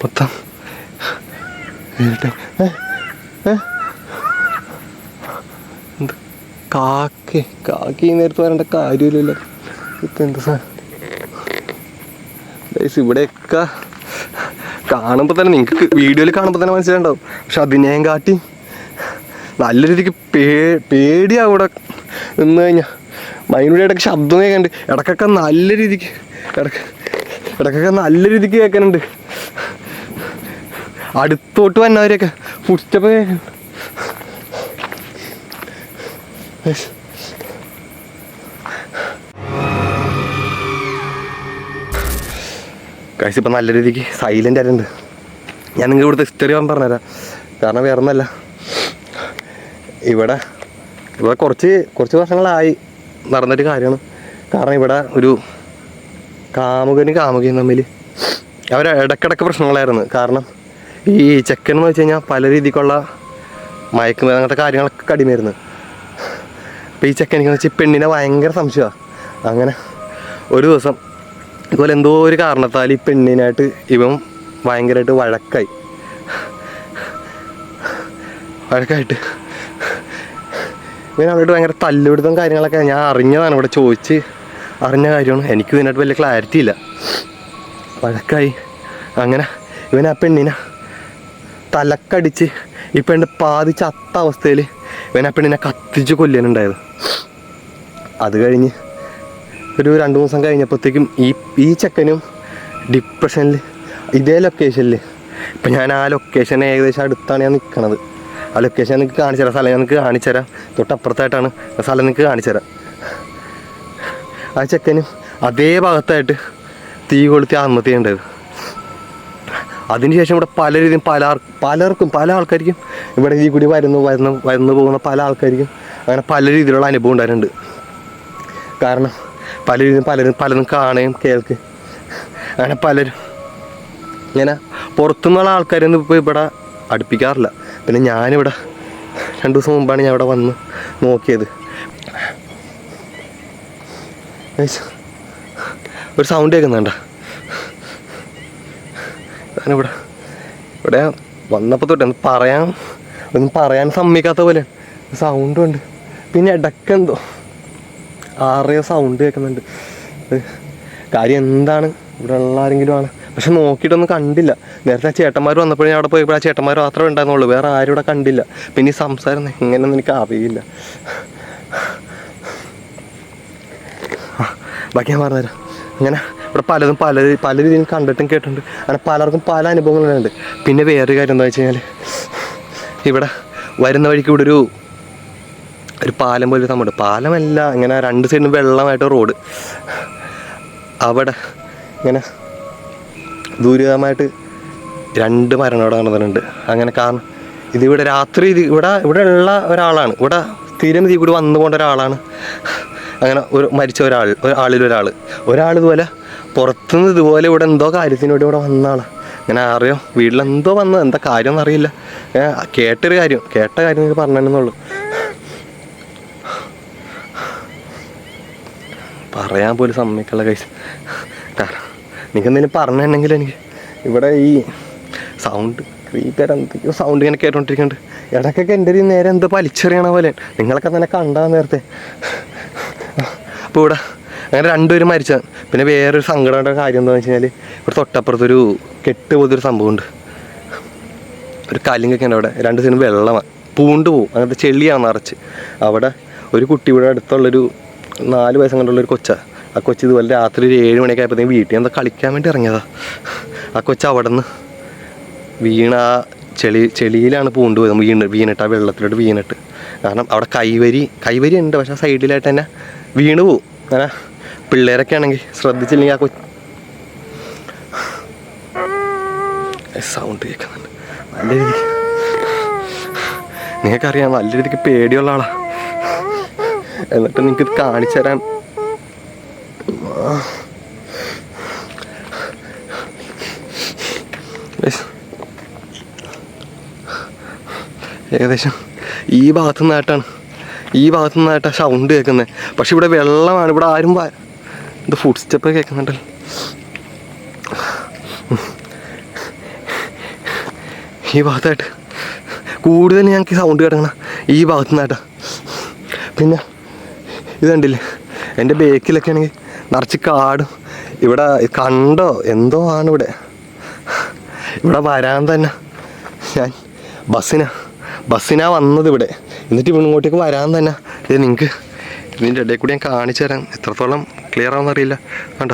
മൊത്തം. എന്ത് കാക്കി? കാക്കി നേരത്ത് വരേണ്ട കാര്യമില്ലല്ലോ. ഇപ്പം എന്ത് ഗൈസ് ഇവിടെയൊക്കെ കാണുമ്പോൾ തന്നെ നിങ്ങൾക്ക് വീഡിയോയിൽ കാണുമ്പോൾ തന്നെ മനസ്സിലുണ്ടാവും പക്ഷെ അതിനെയും കാട്ടി നല്ല രീതിക്ക് പേടിയാ ഇവിടെ നിന്ന് കഴിഞ്ഞാൽ മൈനുടെ ഇടയ്ക്ക് ശബ്ദം കേൾക്കുന്നുണ്ട് ഇടയ്ക്കൊക്കെ നല്ല രീതിക്ക് ഇടയ്ക്ക് ഇടയ്ക്കൊക്കെ നല്ല രീതിക്ക് കേൾക്കുന്നുണ്ട് അടുത്തോട്ട് വന്നവരെയൊക്കെ ഫുഡ് സ്റ്റെപ്പ് കേൾക്കുന്നുണ്ട് Guys. ഇപ്പം നല്ല രീതിക്ക് സൈലന്റ് ആയിട്ടുണ്ട്. ഞാൻ നിങ്ങൾക്ക് ഇവിടുത്തെ ഹിസ്റ്ററി ഞാൻ പറഞ്ഞുതരാം. കാരണം വേറെ ഒന്നല്ല ഇവിടെ ഇവിടെ കുറച്ച് കുറച്ച് വർഷങ്ങളായി നടന്നൊരു കാര്യമാണ്. കാരണം ഇവിടെ ഒരു കാമുകനും കാമുകയും തമ്മിൽ. അവർ ഇടയ്ക്കിടയ്ക്ക് പ്രശ്നങ്ങളായിരുന്നു. കാരണം ഈ ചെക്കൻ എന്ന് വെച്ച് കഴിഞ്ഞാൽ പല രീതിക്കുള്ള മയക്കുമരുന്ന് അങ്ങനത്തെ കാര്യങ്ങളൊക്കെ കടിമായിരുന്നു അപ്പോൾ ഈ ചെക്കൻ എന്ന് വെച്ചാൽ പെണ്ണിനെ ഭയങ്കര സംശയമാണ് അങ്ങനെ ഒരു ദിവസം ഇതുപോലെ എന്തോ ഒരു കാരണത്താൽ ഈ പെണ്ണിനായിട്ട് ഇവൻ ഭയങ്കരമായിട്ട് വഴക്കായി. വഴക്കായിട്ട് ഇവൻ അവരോട് ഭയങ്കര തല്ലുപിടുത്തം കാര്യങ്ങളൊക്കെ ഞാൻ അറിഞ്ഞതാണ് ഇവിടെ ചോദിച്ച്. അറിഞ്ഞ കാര്യമാണ്. എനിക്ക് ഇതിനായിട്ട് വലിയ ക്ലാരിറ്റി ഇല്ല. വഴക്കായി. അങ്ങനെ ഇവൻ ആ പെണ്ണിനെ തലക്കടിച്ച് ഈ പെണ്ണ് പാതി ചത്ത അവസ്ഥയിൽ ഇവൻ ആ പെണ്ണിനെ കത്തിച്ച് കൊല്ലാനുണ്ടായത് അത് കഴിഞ്ഞ് ഒരു രണ്ട് ദിവസം കഴിഞ്ഞപ്പോഴത്തേക്കും ഈ ഈ ചെക്കനും ഡിപ്രഷനിൽ ഇതേ ലൊക്കേഷനിൽ ഇപ്പം ഞാൻ ആ ലൊക്കേഷൻ ഏകദേശം അടുത്താണ് ഞാൻ നിൽക്കണത് ആ ലൊക്കേഷൻ നിങ്ങൾക്ക് കാണിച്ചു തരാം സ്ഥലം ഞാൻ നിങ്ങൾക്ക് കാണിച്ചു തരാം തൊട്ടപ്പുറത്തായിട്ടാണ് സ്ഥലം നിങ്ങൾക്ക് കാണിച്ചു തരാം ആ ചെക്കനും അതേ ഭാഗത്തായിട്ട് തീ കൊളുത്തി ആത്മഹത്യ അതിനുശേഷം ഇവിടെ പല രീതിയും പല പലർക്കും പല ആൾക്കാർക്കും ഇവിടെ ഈ കൂടി വരുന്നു വരുന്ന വരുന്നു പോകുന്ന പല ആൾക്കാർക്കും അങ്ങനെ പല രീതിയിലുള്ള അനുഭവം ഉണ്ടായിട്ടുണ്ട്. കാരണം പല രീതിയും പലരും പലതും കാണുകയും കേൾക്ക് അങ്ങനെ പലരും ഇങ്ങനെ പുറത്തുനിന്നുള്ള ആൾക്കാരൊന്നും ഇപ്പോൾ ഇവിടെ അടുപ്പിക്കാറില്ല. പിന്നെ ഞാനിവിടെ രണ്ട് ദിവസം മുമ്പാണ് ഞാൻ ഇവിടെ വന്ന് നോക്കിയത്. ഒരു സൗണ്ട് കേൾക്കുന്നുണ്ട. ഞാനിവിടെ ഇവിടെ വന്നപ്പോൾ തൊട്ട് ഒന്ന് പറയാൻ ഒന്നും പറയാൻ സമ്മതിക്കാത്ത പോലെ സൗണ്ടും ഉണ്ട്. പിന്നെ ഇടക്കെന്തോ ആറിയോ സൗണ്ട് കേൾക്കുന്നുണ്ട്. കാര്യം എന്താണ്? ഇവിടെ ഉള്ള ആരെങ്കിലും ആണ്. പക്ഷെ നോക്കിയിട്ടൊന്നും കണ്ടില്ല. നേരത്തെ ചേട്ടന്മാർ ഞാൻ അവിടെ പോയപ്പോൾ ആ ചേട്ടന്മാർ മാത്രമേ ഉണ്ടായിരുന്നുള്ളൂ. വേറെ ആരും ഇവിടെ കണ്ടില്ല. പിന്നെ ഈ സംസാരം എങ്ങനെയൊന്നും എനിക്ക് അറിയില്ല. ബാക്കി ഞാൻ പറഞ്ഞുതരാം. അങ്ങനെ ഇവിടെ പലതും പല പല രീതിയിൽ കണ്ടിട്ടും കേട്ടിട്ടുണ്ട്. അങ്ങനെ പലർക്കും പല അനുഭവങ്ങളുണ്ട് പിന്നെ വേറൊരു കാര്യം എന്താ വെച്ച് കഴിഞ്ഞാൽ ഇവിടെ വരുന്ന വഴിക്ക് ഇവിടെ ഒരു ഒരു പാലം പോലെ സംഭവമുണ്ട് പാലമല്ല ഇങ്ങനെ രണ്ട് സൈഡിലും വെള്ളമായിട്ട് റോഡ് അവിടെ ഇങ്ങനെ ദൂരിതമായിട്ട് രണ്ട് മരണം അവിടെ നടന്നിട്ടുണ്ട്. അങ്ങനെ കാരണം ഇതിവിടെ രാത്രി ഇത് ഇവിടെ ഇവിടെ ഉള്ള ഒരാളാണ്. ഇവിടെ സ്ഥിരം ഇതിൽ കൂടി വന്നു പോകേണ്ട ഒരാളാണ്. അങ്ങനെ ഒരു മരിച്ച ഒരാൾ ഒരാളിൽ ഒരാൾ. ഒരാൾ ഇതുപോലെ പുറത്തുനിന്ന് ഇതുപോലെ ഇവിടെ എന്തോ കാര്യത്തിനോട് ഇവിടെ വന്ന ആളാണ് ഇങ്ങനെ അറിയോ? വീട്ടിലെന്തോ വന്ന് എന്താ കാര്യം എന്നറിയില്ല കേട്ടൊരു കാര്യം കേട്ട കാര്യം എനിക്ക് പറഞ്ഞെന്നുള്ളൂ പറയാൻ പോലും സമ്മതിക്കുള്ള കൈസ് കാരണം നിങ്ങൾക്ക് എന്തെങ്കിലും പറഞ്ഞിട്ടുണ്ടെങ്കിൽ എനിക്ക് ഇവിടെ ഈ സൗണ്ട് ക്രീപ്പർ എന്തൊക്കെയോ സൗണ്ട് ഇങ്ങനെ കേട്ടോണ്ടിരിക്കുന്നുണ്ട്. ഇടയ്ക്കൊക്കെ എന്റെ ഒരു നേരെ എന്തോ പലിച്ചെറിയണ പോലെ. നിങ്ങളൊക്കെ തന്നെ കണ്ടാ നേരത്തെ. അപ്പോൾ ഇവിടെ അങ്ങനെ രണ്ടുപേരും മരിച്ച. പിന്നെ വേറൊരു സങ്കടമുള്ള കാര്യം എന്താണെന്ന് വെച്ച് കഴിഞ്ഞാൽ ഇവിടെ തൊട്ടപ്പുറത്തൊരു കെട്ട് പോലത്തെ സംഭവമുണ്ട്. ഒരു കലിങ്ങൊക്കെ ഉണ്ട് അവിടെ. രണ്ട് സൈഡും വെള്ളമാണ് പൂണ്ട് പോവും. അങ്ങനത്തെ ചെളിയാണ് നിറച്ച്. അവിടെ ഒരു കുട്ടി ഇവിടെ അടുത്തുള്ളൊരു നാല് വയസ്സം കണ്ടുള്ള ഒരു കൊച്ച. ആ കൊച്ച് ഇതുപോലെ രാത്രി ഒരു ഏഴ് മണിയൊക്കെ ആയപ്പോഴത്തേക്കും വീട്ടിൽ എന്താ കളിക്കാൻ വേണ്ടി ഇറങ്ങിയതാ. ആ കൊച്ച് അവിടെ നിന്ന് വീണ ആ ചെളി ചെളിയിലാണ് പൂണ്ട് പോയത്. വീണ് വീണിട്ട് ആ വെള്ളത്തിലോട്ട് വീണിട്ട്. കാരണം അവിടെ കൈവരി കൈവരി ഉണ്ട്. പക്ഷെ സൈഡിലായിട്ട് തന്നെ വീണ് പോവും. അങ്ങനെ പിള്ളേരൊക്കെ ആണെങ്കിൽ ശ്രദ്ധിച്ചില്ലെങ്കിൽ ആ കൊ സൗണ്ട് കേൾക്കുന്നുണ്ട് നല്ല രീതിക്ക് നിങ്ങൾക്കറിയാം നല്ല രീതിക്ക് പേടിയുള്ള ആളാ. എന്നിട്ട് നിങ്ങൾക്ക് ഇത് കാണിച്ചു തരാൻ ഏകദേശം ഈ ഭാഗത്തു നിന്നായിട്ടാണ് ഈ ഭാഗത്തു നിന്നായിട്ടാണ് സൗണ്ട് കേൾക്കുന്നത് പക്ഷെ ഇവിടെ വെള്ളമാണ് ഇവിടെ ആരും ഇത് ഫുഡ് സ്റ്റെപ്പ് കേൾക്കുന്നുണ്ടല്ലോ. ഈ ഭാഗത്തായിട്ട് കൂടുതൽ ഞങ്ങൾക്ക് സൗണ്ട് കിടക്കണം ഈ ഭാഗത്തു നിന്നായിട്ടാണ് പിന്നെ ഇത് കണ്ടില്ലേ? എന്റെ ബേക്കിലൊക്കെ ആണെങ്കിൽ നിറച്ച് കാടും. ഇവിടെ കണ്ടോ? എന്തോ ആണ് ഇവിടെ. ഇവിടെ വരാൻ തന്നെ ഞാൻ ബസ്സിനാ. ബസ്സിനാ വന്നത് ഇവിടെ. എന്നിട്ട് ഇവിടെ ഇങ്ങോട്ടേക്ക് വരാൻ തന്നെ. ഇത് നിങ്ങൾക്ക് ഇതിന്റെ ഇടയിൽ കൂടി ഞാൻ കാണിച്ചു തരാം. എത്രത്തോളം ക്ലിയർ ആവുന്നറിയില്ല വേണ്ട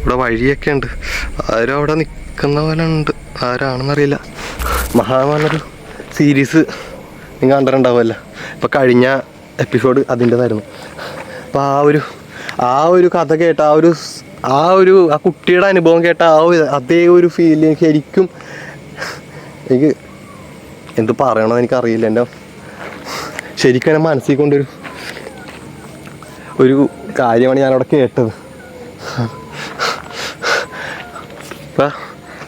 ഇവിടെ വഴിയൊക്കെ ഉണ്ട്. ആരും അവിടെ നിൽക്കുന്ന പോലെ ഉണ്ട്? ആരാണെന്നറിയില്ല മഹാമാനൊരു സീരീസ് നിങ്ങൾ കണ്ടിട്ടുണ്ടാവുമല്ലോ. ഇപ്പം കഴിഞ്ഞ എപ്പിസോഡ് അതിന്റെതായിരുന്നു. അപ്പോൾ ആ ഒരു ആ ഒരു കഥ കേട്ട ആ ഒരു ആ ഒരു ആ കുട്ടിയുടെ അനുഭവം കേട്ട ആ ഒരു അതേ ഒരു ഫീലിംഗ് ശരിക്കും എനിക്ക് എന്ത് പറയണമെന്ന് എനിക്കറിയില്ല. എന്റെ ശരിക്കും എന്നെ മനസ്സിൽ കൊണ്ടൊരു ഒരു കാര്യമാണ് ഞാനവിടെ കേട്ടത്. അപ്പം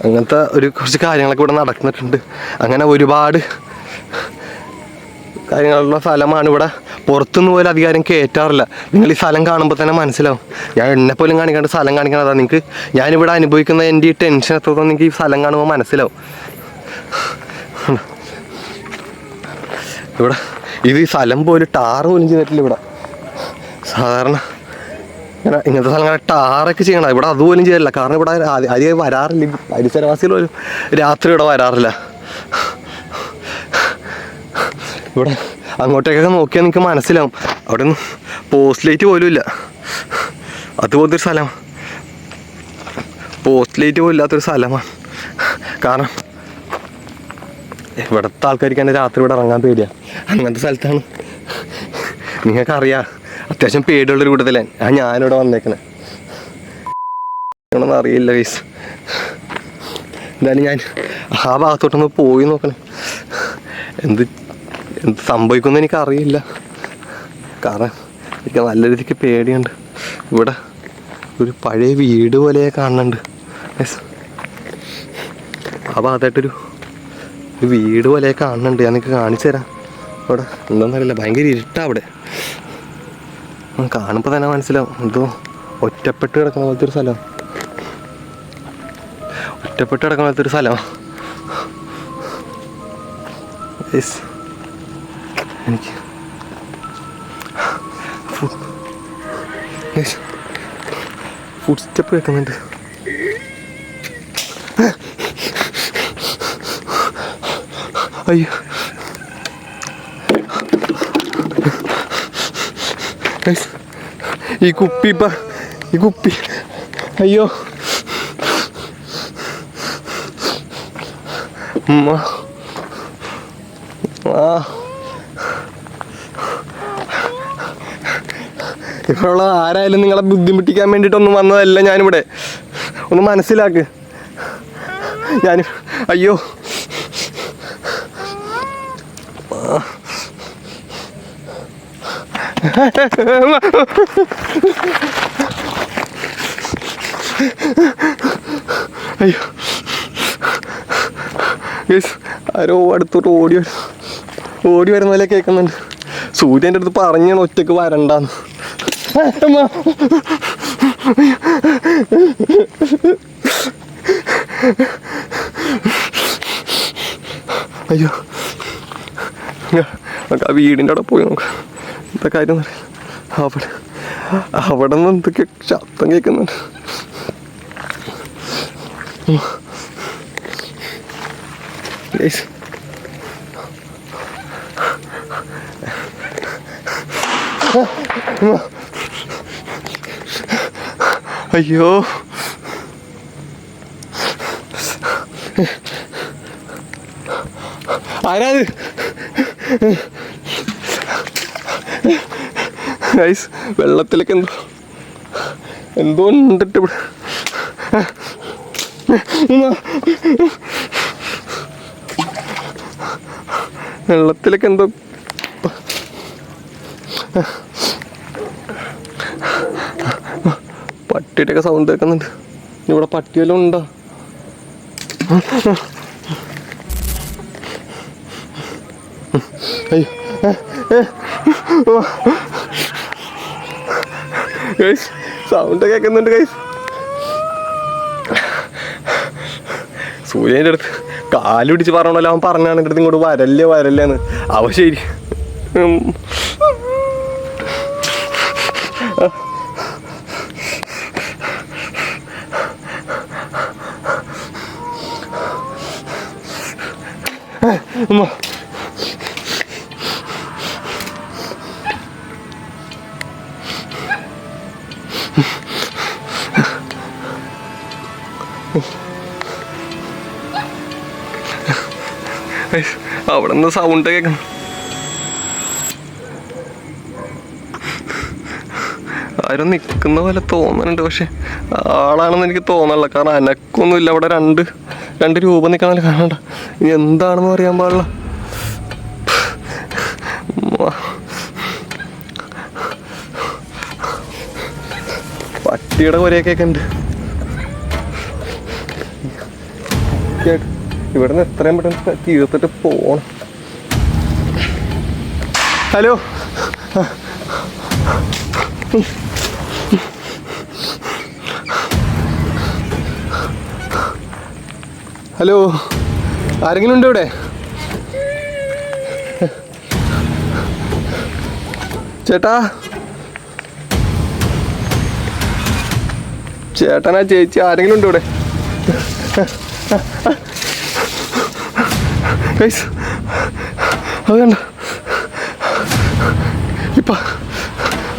അങ്ങനത്തെ ഒരു കുറച്ച് കാര്യങ്ങളൊക്കെ ഇവിടെ നടക്കുന്നിട്ടുണ്ട് അങ്ങനെ ഒരുപാട് കാര്യങ്ങളുള്ള സ്ഥലമാണ് ഇവിടെ. പുറത്തുനിന്ന് പോലും അധികാരം കയറ്റാറില്ല നിങ്ങൾ ഈ സ്ഥലം കാണുമ്പോൾ തന്നെ മനസ്സിലാവും. ഞാൻ എന്നെ പോലും കാണിക്കാണ്ട് സ്ഥലം കാണിക്കണതാണ് നിങ്ങൾക്ക് ഞാനിവിടെ അനുഭവിക്കുന്ന എന്റെ ഈ ടെൻഷൻ എത്രത്തോളം നിങ്ങൾക്ക് ഈ സ്ഥലം കാണുമ്പോൾ മനസ്സിലാവും. ഇവിടെ. ഇത് ഈ സ്ഥലം പോലും ടാറ് പോലും ചെയ്തിട്ടില്ല ഇവിടെ. സാധാരണ ഇങ്ങനെ ഇങ്ങനത്തെ സ്ഥലങ്ങൾ ടാറൊക്കെ ചെയ്യണം ഇവിടെ അതുപോലും ചെയ്തില്ല കാരണം ഇവിടെ അധി- അധികം വരാറില്ല. പരിസരവാസികൾ പോലും രാത്രി ഇവിടെ വരാറില്ല. ഇവിടെ അങ്ങോട്ടേക്കൊക്കെ നോക്കിയാൽ നിങ്ങൾക്ക് മനസ്സിലാവും. അവിടെ ഒന്നും പോസ്റ്റ് ലൈറ്റ് പോലും ഇല്ല. അതുപോലത്തെ ഒരു സ്ഥലമാണ്. പോസ്റ്റ് ലൈറ്റ് പോലും ഇല്ലാത്തൊരു സ്ഥലമാണ്. കാരണം ഇവിടുത്തെ ആൾക്കാർക്ക് തന്നെ രാത്രി ഇവിടെ ഇറങ്ങാൻ പേടിയാ. അങ്ങനത്തെ സ്ഥലത്താണ്. നിങ്ങൾക്കറിയാം അത്യാവശ്യം പേടിയുള്ളൊരു കൂട്ടത്തിലാണ് ആ ഞാനിവിടെ വന്നേക്കണേ. അറിയില്ല ഗൈസ് എന്തായാലും ഞാൻ ആ ഭാഗത്തോട്ടൊന്ന് പോയി നോക്കണേ. എന്ത് എന്ത് സംഭവിക്കുമെന്ന് എനിക്കറിയില്ല. കാരണം എനിക്ക് നല്ല രീതിക്ക് പേടിയുണ്ട്. ഇവിടെ ഒരു പഴയ വീട് പോലെ കാണുന്നുണ്ട് ആ ഭാഗത്തായിട്ടൊരു വീട് പോലെ കാണുന്നുണ്ട്. ഞാൻ നിങ്ങൾക്ക് കാണിച്ചു തരാം. അവിടെ എന്താണെന്നറിയില്ല ഭയങ്കര ഇരുട്ടാ അവിടെ. കാണുമ്പോൾ തന്നെ മനസ്സിലാവും. എന്തോ ഒറ്റപ്പെട്ട് കിടക്കുന്ന പോലത്തെ ഒരു സ്ഥലം. ഒറ്റപ്പെട്ട് കിടക്കുന്ന പോലത്തെ ഒരു സ്ഥലം. എനിക്ക്. ഫുഡ് സ്റ്റെപ്പ് കേൾക്കുന്നുണ്ട്. അയ്യോ ഈ കുപ്പി ഈ കുപ്പി അയ്യോ ആ ഇപ്പോഴുള്ള ആരായാലും നിങ്ങളെ ബുദ്ധിമുട്ടിക്കാൻ വേണ്ടിയിട്ടൊന്നും വന്നതല്ല ഞാനിവിടെ. ഒന്ന് മനസ്സിലാക്ക്. ഞാൻ അയ്യോ. അയ്യോ. Guys, ആരോ അടുത്തോട്ട് ഓടി വരും. ഓടി വരുന്ന പോലെ കേൾക്കുന്നുണ്ട്. സൂര്യന്റെ അടുത്ത് പറഞ്ഞാണ് ഒറ്റയ്ക്ക് വരണ്ടാന്ന്. അയ്യോ. നമുക്ക് ആ വീടിന്റെ അവിടെ പോയി നോക്കാം. എന്താ കാര്യം അവിടെ അവിടെ നിന്ന് എന്തൊക്കെ ശബ്ദം കേൾക്കുന്നുണ്ട്. അയ്യോ. ആരാത് ഗൈസ് വെള്ളത്തിലൊക്കെ എന്തോ എന്തോ ഉണ്ടിട്ട് ഇവിടെ. വെള്ളത്തിലൊക്കെ എന്തോ പട്ടിയുടെ ഒക്കെ സൗണ്ട് കേൾക്കുന്നുണ്ട് ഇവിടെ പട്ടിയെല്ലാം ഉണ്ടോ? അയ്യോ ഗൈസ് സൗണ്ട് കേൾക്കുന്നുണ്ട് ഗൈസ് സൂര്യന്റെ അടുത്ത് കാലുപിടിച്ച് പറഞ്ഞല്ലോ അവൻ പറഞ്ഞാണ് എന്റെ അടുത്ത് ഇങ്ങോട്ട് വരല്ലേ വരല്ലേന്ന് അവ ശരി. ഉം. അവിടെ നിന്ന് സൗണ്ട് കേൾക്കണം ആരും നിൽക്കുന്ന പോലെ തോന്നുന്നുണ്ട് പക്ഷെ ആളാണെന്ന് എനിക്ക് തോന്നല കാരണം അനക്കൊന്നുമില്ല അവിടെ രണ്ട് രണ്ട് രൂപം നിൽക്കണമല്ലോ. കാണണ്ട ഇനി എന്താണെന്ന് പറയാൻ പാടില്ല. പട്ടിയുടെ കുരയൊക്കെ ഉണ്ട്. കേട്ട് ഇവിടെ നിന്ന് എത്രയും പെട്ടെന്ന് തീർത്തിട്ട് പോണം. ഹലോ? ഹലോ? ആരെങ്കിലും ഉണ്ടോ ഇവിടെ? ചേട്ടാ? ചേട്ടനാ ചേച്ചി. ആരെങ്കിലും ഉണ്ടോ ഇവിടെ? ഗൈസ് അത് കണ്ട? ഇപ്പൊ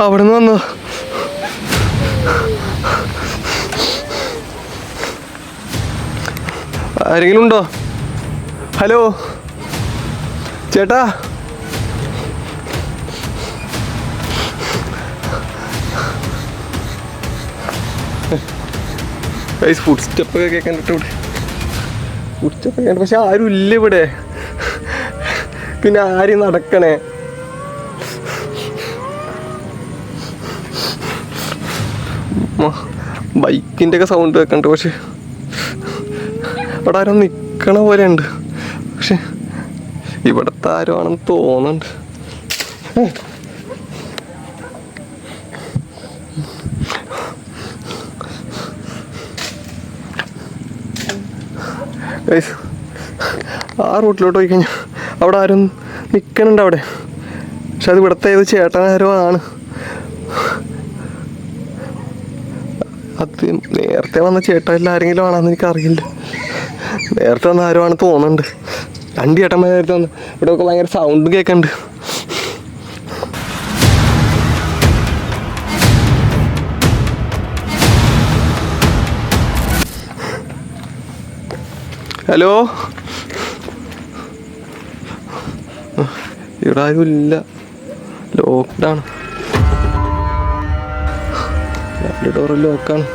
അവിടെ നിന്ന് വന്നോ. ആരെങ്കിലും ഉണ്ടോ? ഹലോ? ചേട്ടാ? ഫുഡ് സ്റ്റെപ്പ് ഒക്കെ കേൾക്കാൻ ഇവിടെ. ഫുഡ് സ്റ്റെപ്പ് കേൾക്കാൻ പക്ഷെ ആരും ഇല്ല ഇവിടെ. പിന്നെ ആര് നടക്കണേ? ബൈക്കിന്റെ ഒക്കെ സൗണ്ട് കേൾക്കണ്ട് പക്ഷെ. ഇവിടെ ആരോ നിൽക്കണ പോലെ ഉണ്ട് പക്ഷെ ഇവിടുത്തെ ആരോ ആണെന്ന് തോന്നുന്നുണ്ട് ആ റൂട്ടിലോട്ട് പോയി കഴിഞ്ഞാൽ അവിടെ ആരും നിൽക്കണുണ്ട് അവിടെ. പക്ഷെ അത് ഇവിടുത്തെ ഏത് ചേട്ടനാരോ ആണ്. അത് നേരത്തെ വന്ന ചേട്ടനിൽ ആരെങ്കിലും ആണെന്ന് എനിക്കറിയില്ല. നേരത്തെ വന്ന ആരോ ആണ് തോന്നുന്നുണ്ട്. രണ്ട് ചേട്ടന്മാർ നേരത്തെ വന്ന് ഇവിടെ ഒക്കെ ഭയങ്കര സൗണ്ട് കേൾക്കുന്നുണ്ട് ഹലോ? ഇവിടെ ആരും ഇല്ല ലോക്ക്ഡാണ് രണ്ട് ഡോറ് ലോക്കാണ്